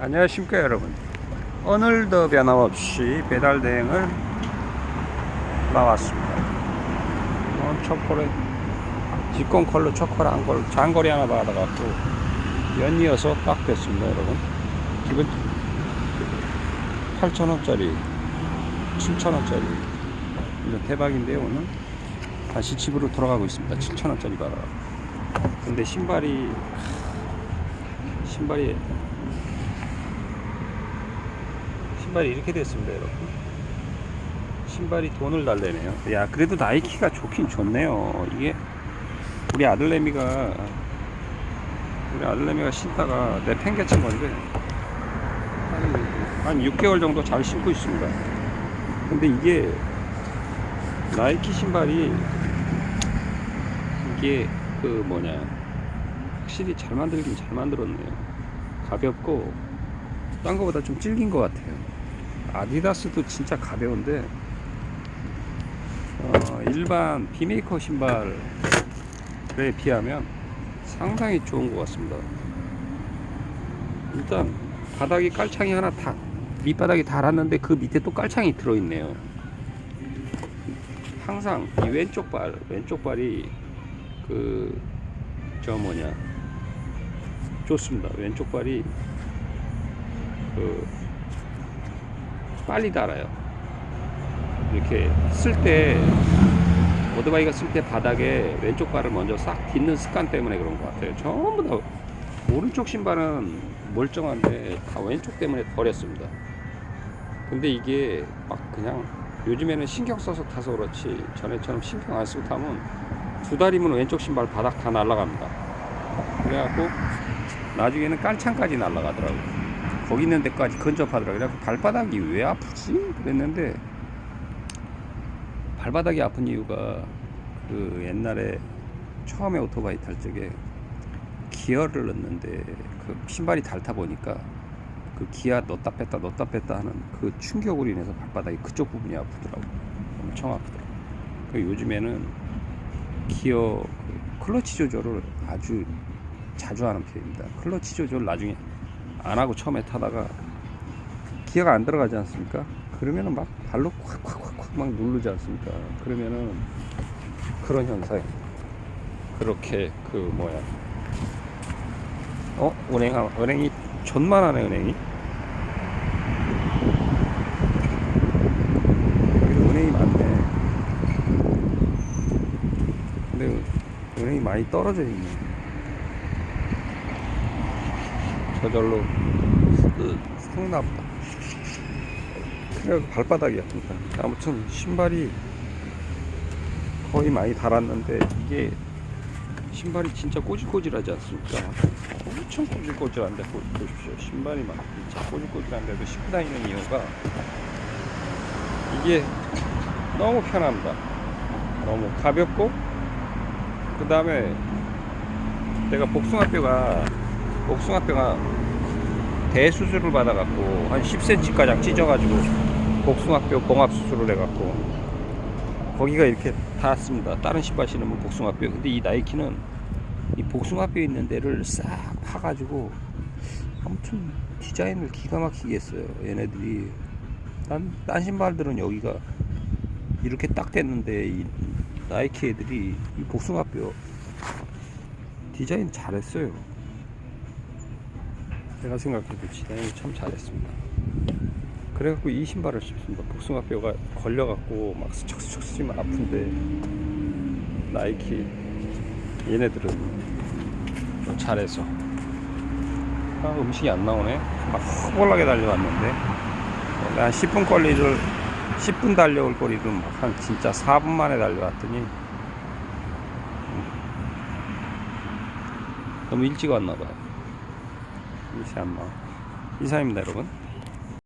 안녕하십니까 여러분. 오늘도 변함없이 배달 대행을 나왔습니다. 오늘 초콜릿 직공 컬러 초콜릿 한 걸, 장거리 하나 받아갖고 연이어서 딱 됐습니다 여러분. 기본 8,000원짜리 7,000원짜리 이거 대박인데요 오늘. 다시 집으로 돌아가고 있습니다. 7,000원짜리 받아 근데 신발이 신발이 신발이 이렇게 됐습니다 여러분. 신발이 돈을 달래네요. 야 그래도 나이키가 좋긴 좋네요. 이게 우리 아들내미가 우리 아들내미가 신다가 내 팽개친 건데 한, 한 6개월 정도 잘 신고 있습니다. 근데 이게 나이키 신발이 이게 그 뭐냐 확실히 잘 만들긴 잘 만들었네요. 가볍고 딴 거보다 좀 질긴 것 같아요 아디다스도 진짜 가벼운데 어, 일반 비메이커 신발에 비하면 상당히 좋은 것 같습니다. 일단 바닥이 깔창이 하나 다 밑바닥이 달았는데 그 밑에 또 깔창이 들어있네요. 항상 이 왼쪽 발 왼쪽 발이 그 저 뭐냐 좋습니다. 왼쪽 발이 그 빨리 달아요 이렇게 쓸 때 오토바이가 쓸 때 바닥에 왼쪽 발을 먼저 싹 딛는 습관 때문에 그런 것 같아요 전부 다 오른쪽 신발은 멀쩡한데 다 왼쪽 때문에 버렸습니다 근데 이게 막 그냥 요즘에는 신경 써서 타서 그렇지 전에처럼 신경 안 쓰고 타면 두 달이면 왼쪽 신발 바닥 다 날아갑니다. 그래갖고 나중에는 깔창까지 날아가더라고요. 거기 있는 데까지 근접하더라고요. 발바닥이 왜 아프지? 그랬는데 발바닥이 아픈 이유가 그 옛날에 처음에 오토바이 탈 적에 기어를 넣는데 그 신발이 닳다 보니까 그 기아 넣었다 뺐다 넣었다 뺐다 하는 그 충격으로 인해서 발바닥이 그쪽 부분이 아프더라고 엄청 아프더라고 그 요즘에는 기어 그 클러치 조절을 아주 자주 하는 편입니다 클러치 조절 나중에 안 하고 처음에 타다가 기어가 안 들어가지 않습니까? 그러면은 막 발로 콱콱콱콱 막 누르지 않습니까? 그러면은 그런 현상 그렇게 그 뭐야? 어? 은행 은행이 존만하네 은행이. 은행이 많네. 근데 은행이 많이 떨어져 있네 저절로 상나보다 그래 발바닥이 아픕니다 아무튼 신발이 거의 많이 달았는데 이게 신발이 진짜 꼬질꼬질하지 않습니까? 엄청 꼬질꼬질한데 보, 보십시오. 신발이 막 진짜 꼬질꼬질한데도 신고 다니는 이유가 이게 너무 편합니다. 너무 가볍고 그 다음에 내가 복숭아뼈가 복숭아뼈가 대수술을 받아갖고 한 10cm 가량 찢어가지고 복숭아뼈 봉합 수술을 해갖고 거기가 이렇게 닿았습니다. 다른 신으면 복숭아뼈. 근데 이 나이키는 이 복숭아뼈 있는 데를 싹 파가지고 아무튼 디자인을 기가 막히게 했어요. 얘네들이 딴, 딴 신발들은 여기가 이렇게 딱 됐는데 이 나이키 애들이 이 복숭아뼈 디자인 잘했어요. 제가 생각해도 디자인 참 잘했습니다. 그래갖고 이 신발을 신습니다. 복숭아뼈가 걸려갖고 막 스척스척 쓰면 아픈데 나이키 얘네들은 좀 잘해서 아, 음식이 안 나오네. 막 허벌나게 달려왔는데 한 10분 거리를 10분 달려올 거리를 막 한 진짜 4분 만에 달려왔더니 너무 일찍 왔나 봐요. 이시 안마 이사입니다 여러분.